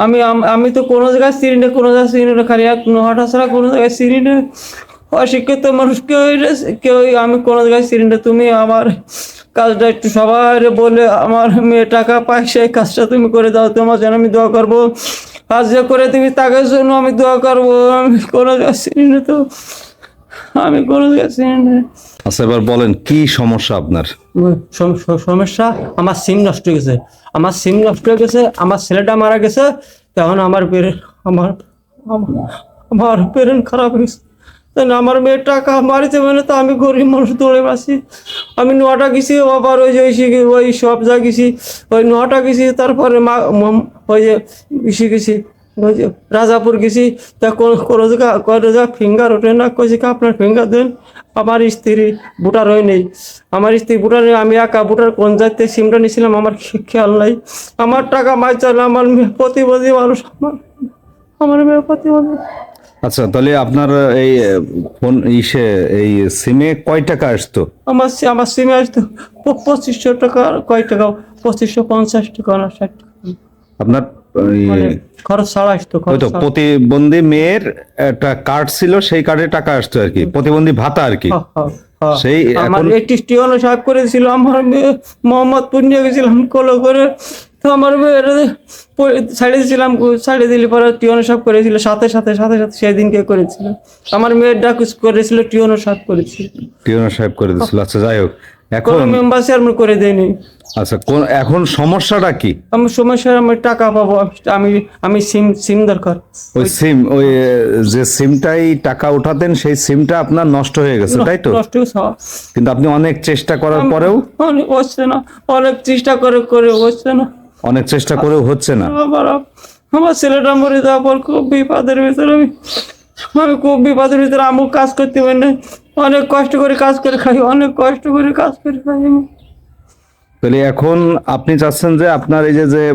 আমি আমি তো কোনো জায়গায় না কোনো জায়গায় না খালি এক নোহাটা ছাড়া কোনো জায়গায় না অশিক্ষিত মানুষ কেউ কেউ আমি কোনো জায়গায় না তুমি আমার কাজটা একটু সবার বলে আমার মেয়ে টাকা পায়, সেই কাজটা তুমি করে দাও, তোমার জন্য আমি দোয়া করব। কাজ যে করে তুমি তাকে জন্য আমি দোয়া করব। আমি কোনো জায়গায় না তো, আমি কোনো জায়গায় চিনি আচ্ছা এবার বলেন, কি সমস্যা আপনার? সমস্যা আমার সিম নষ্ট হয়ে গেছে। আমার সিম নষ্ট হয়ে গেছে আমার ছেলেটা মারা গেছে তখন আমার পেরে আমার আমার- পেরেন্ট খারাপ হয়ে না, আমার মেয়ের টাকা মারিতে মানে তো আমি গরিব মানুষ দৌড়ে বাসি আমি নটা গেছি আবার ওই যে ওই সব যা গেছি ওই নটা গেছি তারপরে মা ওই যে গেছি। রাজাপুর গেছি তা কোন কোনো জায়গা কোনো জায়গা ফিঙ্গার ওঠে না কইছে কি আপনার ফিঙ্গার দেন? আমার স্ত্রী বুটার হয়ে নেই। আমার স্ত্রী বুটার নেই আমি একা বুটার কোন যাইতে সিমটা নিয়েছিলাম আমার খেয়াল নাই। আমার টাকা মাই চলে আমার মেয়ে প্রতিবাদী মানুষ আমার আমার মেয়ে প্রতিবন্ধী আচ্ছা তাহলে আপনার এই ফোন ইসে এই সিমে কয় টাকা আসতো? আমার আমার সিমে আসতো পঁচিশশো টাকা কয় টাকা? পঁচিশশো পঞ্চাশ টাকা না ষাট টাকা। আপনার খরচ ছাড়া আসতো তো প্রতিবন্ধী মেয়ের একটা কার্ড ছিল সেই কার্ডে টাকা আসতো আর কি প্রতিবন্ধী ভাতা আর কি। হ্যাঁ, হ্যাঁ, হ্যাঁ। সেই আমার একটি স্টিয়ন সাহেব করেছিল আমার মেয়ে মোহাম্মদপুর নিয়ে গেছিলাম কোলো করে তো আমার ছাড়িয়ে দিয়েছিলাম ছাড়িয়ে দিলে পরে টিয়ন সাহেব করেছিল সাথে সাথে সাথে সাথে সেই দিনকে করেছিল। আমার মেয়ের ডাক করেছিল টিয়ন সাহেব করেছিল। টিওনা সাহেব করে দিয়েছিল আচ্ছা যাই হোক। এখন মেম্বার চেয়ারম্যান করে দেয়নি আচ্ছা কোন এখন সমস্যাটা কি? আমার সমস্যা আমার টাকা পাবো আমি আমি সিম সিম দরকার। ওই সিম ওই যে সিমটাই টাকা উঠাতেন সেই সিমটা আপনার নষ্ট হয়ে গেছে তাই তো? নষ্ট হয়েছে। কিন্তু আপনি অনেক চেষ্টা করার পরেও অনেক হচ্ছে না অনেক চেষ্টা করে করে হচ্ছে না। অনেক চেষ্টা করেও হচ্ছে না। আমার ছেলেটা মরে যাওয়ার পর খুব বিপদের ভিতরে আমি আমি খুব বিপদের ভিতরে আমি কাজ করতে পারি না। অনেক কষ্ট করে কাজ করে খাই অনেক কষ্ট করে কাজ করে খাই আমি। তাহলে এখন আপনি চাচ্ছেন যে আপনার এই যে যে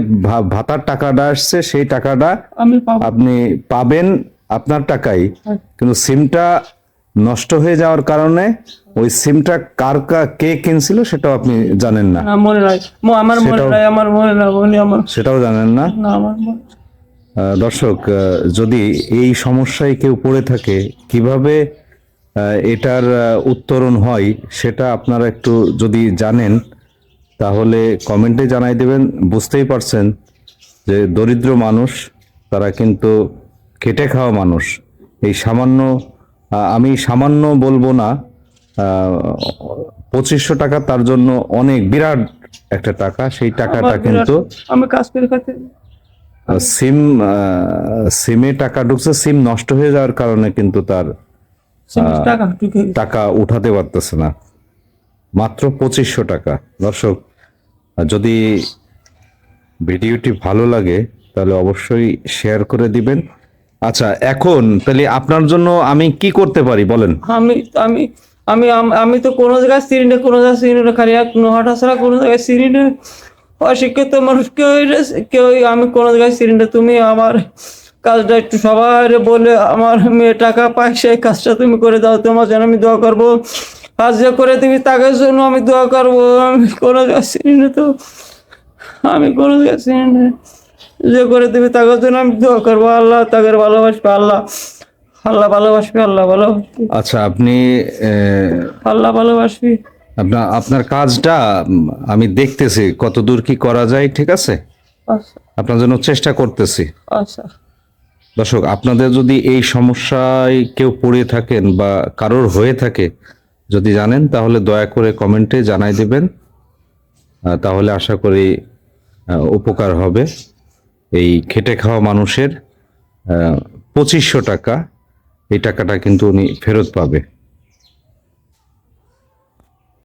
ভাতার টাকাটা আসছে সেই টাকাটা আমি পাবো। আপনি পাবেন আপনার টাকাই। কিন্তু সিমটা নষ্ট হয়ে যাওয়ার কারণে ওই সিমটা কার কা- কে কিনছিল সেটাও আপনি জানেন না। না মনে নাই। আমার মনে নাই আমার মনে নাই মনে আমার সেটাও জানেন না। না আমার দর্শক যদি এই সমস্যায় কেউ পড়ে থাকে কীভাবে এটার উত্তরণ হয় সেটা আপনারা একটু যদি জানেন তাহলে কমেন্টে জানাই দেবেন। বুঝতেই পারছেন যে দরিদ্র মানুষ তারা কিন্তু খেটে খাওয়া মানুষ। এই সামান্য আমি সামান্য বলব না পঁচিশশো টাকা তার জন্য অনেক বিরাট একটা টাকা সেই টাকাটা কিন্তু সিম সিমে টাকা ঢুকছে সিম নষ্ট হয়ে যাওয়ার কারণে কিন্তু তার টাকা টাকা উঠাতে পারতেছে না। মাত্র পঁচিশশো টাকা। দর্শক যদি ভিডিওটি ভালো লাগে তাহলে অবশ্যই শেয়ার করে দিবেন। আচ্ছা এখন তাহলে আপনার জন্য আমি কি করতে পারি বলেন? আমি আমি আমি আমি তো কোনো জায়গায় না কোনো জায়গায় না খালি এক নোহাটা ছাড়া কোনো জায়গায় না অশিক্ষিত মানুষ কেউ কেউ আমি কোনো জায়গায় না তুমি আমার কাজটা একটু সবার বলে আমার মেয়ে টাকা পায় সেই কাজটা তুমি করে দাও তোমার জন্য আমি দোয়া করব। কাজ যে করে তুমি তাকে জন্য আমি দোয়া করব। আমি কোনো জায়গায় চিনি না তো। আমি কোনো জায়গায় চিনি না। যে করে দেবে তাকে জন্য আমি দোয়া করব। আল্লাহ তাকে ভালোবাসবে আল্লাহ আল্লাহ ভালোবাসবে আল্লাহ ভালোবাসবে। আচ্ছা আপনি আল্লাহ ভালোবাসবি। আপনার আপনার কাজটা আমি দেখতেছি কত দূর কি করা যায় ঠিক আছে? আচ্ছা। আপনার জন্য চেষ্টা করতেছি। আচ্ছা। দর্শক, আপনাদের যদি এই সমস্যায় কেউ পড়ে থাকেন বা কারোর হয়ে থাকে, যদি জানেন, তাহলে দয়া করে কমেন্টে জানাই দেবেন। তাহলে আশা করি উপকার হবে। এই খেটে খাওয়া মানুষের পঁচিশশো টাকা, এই টাকাটা কিন্তু উনি ফেরত পাবে।